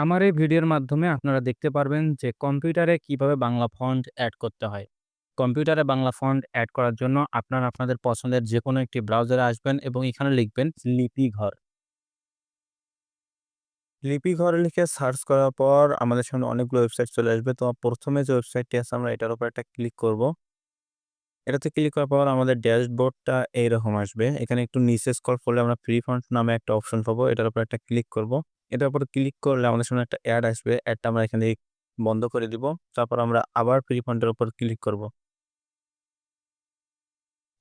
আমার এই ভিডিওর মাধ্যমে আপনারা দেখতে পারবেন যে কম্পিউটারে কীভাবে বাংলা ফন্ট অ্যাড করতে হয়। কম্পিউটারে বাংলা ফন্ট অ্যাড করার জন্য আপনারা আপনাদের পছন্দের যে কোনো একটি ব্রাউজারে আসবেন এবং এখানে লিখবেন লিপিঘর। লিপিঘর লিখে সার্চ করার পর আমাদের সামনে অনেকগুলো ওয়েবসাইট চলে আসবে। তো প্রথমে যে ওয়েবসাইটটি আছে আমরা এটার উপর একটা ক্লিক করব। এটাতে ক্লিক করার পর আমাদের ড্যাশবোর্ডটা এইরকম আসবে। এখানে একটু নিচে স্ক্রল করলে আমরা ফ্রি ফন্ট নামে একটা অপশন পাবো। এটার উপর একটা ক্লিক করব। এটার উপর ক্লিক করলে আমাদের সামনে একটা অ্যাড আসবে। অ্যাডটা আমরা এখানে বন্ধ করে দিব। তারপর আমরা আবার ফ্রি ফন্টের উপর ক্লিক করব।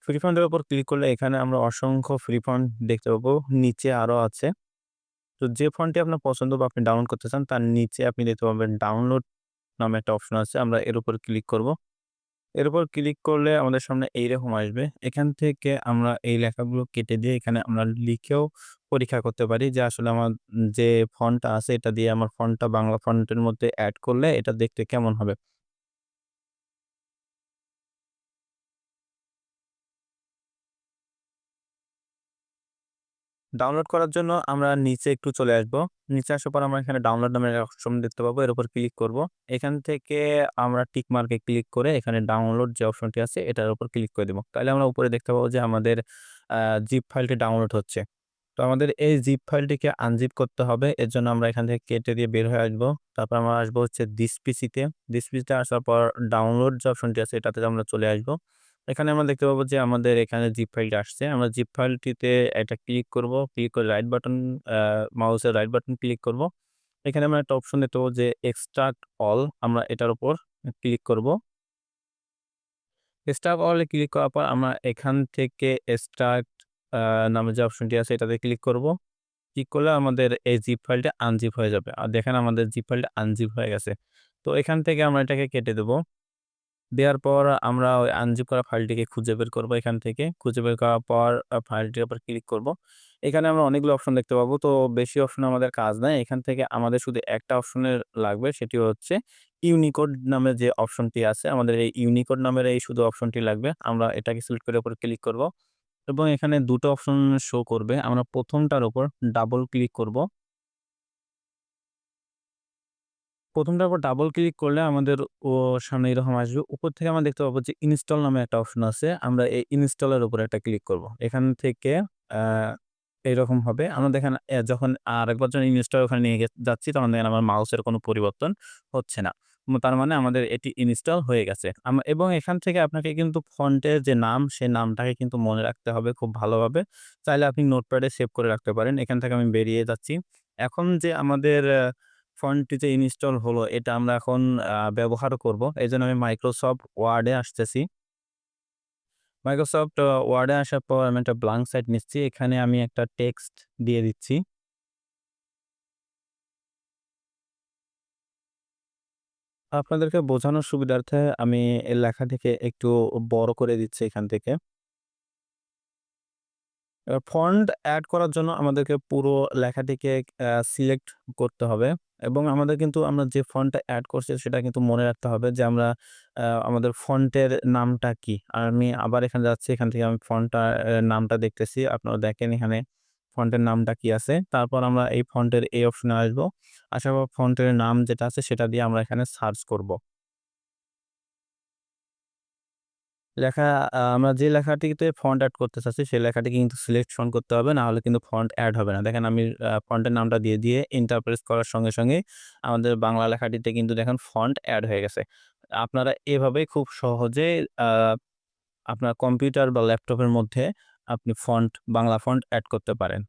ফ্রি ফন্টের উপর ক্লিক করলে এখানে আমরা অসংখ্য ফ্রি ফান্ড দেখতে পাবো। নিচে আরও আছে। তো যে ফন্টটি আপনার পছন্দ বা আপনি ডাউনলোড করতে চান, তার নিচে আপনি দেখতে পাবেন ডাউনলোড নামে একটা অপশন আছে। আমরা এর উপর ক্লিক করব। এর উপর ক্লিক করলে আমাদের সামনে এইরকম আসবে। এখান থেকে আমরা এই লেখাগুলো কেটে দিয়ে এখানে আমরা লিখেও পরীক্ষা করতে পারি যে আসলে আমার যে ফন্টটা আছে এটা দিয়ে আমার ফন্টটা বাংলা ফন্টের মধ্যে অ্যাড করলে এটা দেখতে কেমন হবে। ডাউনলোড করার জন্য আমরা নিচে একটু চলে আসব। নিচে আসার পর আমরা এখানে ডাউনলোড নামের অপশন দেখতে পাবো। এর উপর ক্লিক করব। এখান থেকে আমরা টিক মার্কে ক্লিক করে এখানে ডাউনলোড যে অপশনটি আছে, এটার উপর ক্লিক করে দেব। তাহলে আমরা উপরে দেখতে পাবো যে আমাদের জিপ ফাইলটি ডাউনলোড হচ্ছে। তো আমাদের এই জিপ ফাইলটিকে আনজিপ করতে হবে। এর জন্য আমরা এখান থেকে কেটে দিয়ে বের হয়ে আসব। তারপর আমরা আসব হচ্ছে দিস পিসিতে। দিস পিসিতে আসার পর ডাউনলোড যে অপশনটি আছে, এটাতে আমরা চলে আসব। এখানে আমরা দেখতে পাবো যে আমাদের এখানে জিপ ফাইলটা আসছে। আমরা জিপ ফাইলটিতে একটা ক্লিক করব। ক্লিক করে রাইট বাটন মাউসের রাইট বাটন ক্লিক করব। এখানে আমরা একটা অপশন দেখতে যে এক্সট্রাক্ট অল আমরা এটার উপর ক্লিক করব। এক্সট্রাক্ট অল ক্লিক করার পর আমরা এখান থেকে এক্সট্রাক্ট নামে যে অপশনটি আছে এটাতে ক্লিক করব। ক্লিক করলে আমাদের এই জিপ ফাইলটা আনজিপ হয়ে যাবে। আর দেখেন আমাদের জিপ ফাইলটা আনজিপ হয়ে গেছে। তো এখান থেকে আমরা এটাকে কেটে দেব। দেওয়ার পর আমরা ওই আনজিপ করা ফাইলটিকে খুঁজে বের করব এখান থেকে। খুঁজে বের করার পর ফাইলটির উপর ক্লিক করব। এখানে আমরা অনেকগুলো অপশন দেখতে পাবো। তো বেশি অপশন আমাদের কাজ নাই। এখান থেকে আমাদের শুধু একটা অপশনের লাগবে, সেটি হচ্ছে ইউনিকোড নামে যে অপশনটি আছে, আমাদের এই ইউনিকোড নামের এই শুধু অপশনটি লাগবে। আমরা এটাকে সিলেক্ট করে উপর ক্লিক করব। এবং এখানে দুটো অপশন শো করবে। আমরা প্রথমটার উপর ডাবল ক্লিক করব। প্রথমটার উপর ডাবল ক্লিক করলে আমাদের ও সামনে এরকম আসবে। উপর থেকে আমরা দেখতে পাবো যে ইনস্টল নামে একটা অপশন আছে। আমরা এই ইনস্টলের উপরে একটা ক্লিক করব। এখান থেকে এইরকম হবে। আমরা দেখেন যখন আরেকবার যখন ইনস্টল ওখানে নিয়ে যাচ্ছি, তখন দেখেন আমার মাউসের কোনো পরিবর্তন হচ্ছে না। তার মানে আমাদের এটি ইনস্টল হয়ে গেছে। এবং এখান থেকে আপনাকে কিন্তু ফন্টের যে নাম, সে নামটাকে কিন্তু মনে রাখতে হবে খুব ভালোভাবে। চাইলে আপনি নোটপ্যাডে সেভ করে রাখতে পারেন। এখান থেকে আমি বেরিয়ে যাচ্ছি। এখন যে আমাদের আ ফন্টটি যে ইনস্টল হলো, এটা আমরা এখন ব্যবহার করব। এজন্য আমি মাইক্রোসফট ওয়ার্ডে আসতেছি। মাইক্রোসফট ওয়ার্ডে আসার পর আমি একটা ব্লাঙ্ক সাইট নিচ্ছি। এখানে আমি একটা টেক্সট দিয়ে দিচ্ছি। আপনাদেরকে বোঝানোর সুবিধার্থে আমি এই লেখাটিকে একটু বড় করে দিচ্ছি এখান থেকে। ফন্ট এড করার জন্য আমাদেরকে পুরো লেখাটিকে সিলেক্ট করতে হবে এবং আমাদের কিন্তু আমরা যে ফন্টটা অ্যাড করছি সেটা কিন্তু মনে রাখতে হবে যে আমরা আমাদের ফন্টের নামটা কি? আর আমি আবার এখানে যাচ্ছি। এখান থেকে আমি ফন্টটা নামটা দেখতেছি। আপনারা দেখেন এখানে ফন্টের নামটা কি আছে। তারপর আমরা এই ফন্টের এই অপশনে আসব। আসার পর ফন্টের নাম যেটা আছে সেটা দিয়ে আমরা এখানে সার্চ করব। লেখা আমরা যে লেখাটিতে ফন্ট অ্যাড করতে চাচ্ছি সেই লেখাটিকে কিন্তু সিলেকশন করতে হবে। না হলে কিন্তু ফন্ট অ্যাড হবে না। দেখেন আমি ফন্টের নামটা দিয়ে, দিয়ে এন্টার প্রেস করার সঙ্গে, সঙ্গে আমাদের বাংলা লেখাটিতে কিন্তু দেখেন ফন্ট অ্যাড হয়ে গেছে। আপনারা এভাবেই খুব সহজে আপনার কম্পিউটার বা ল্যাপটপের মধ্যে আপনি ফন্ট বাংলা ফন্ট অ্যাড করতে পারেন।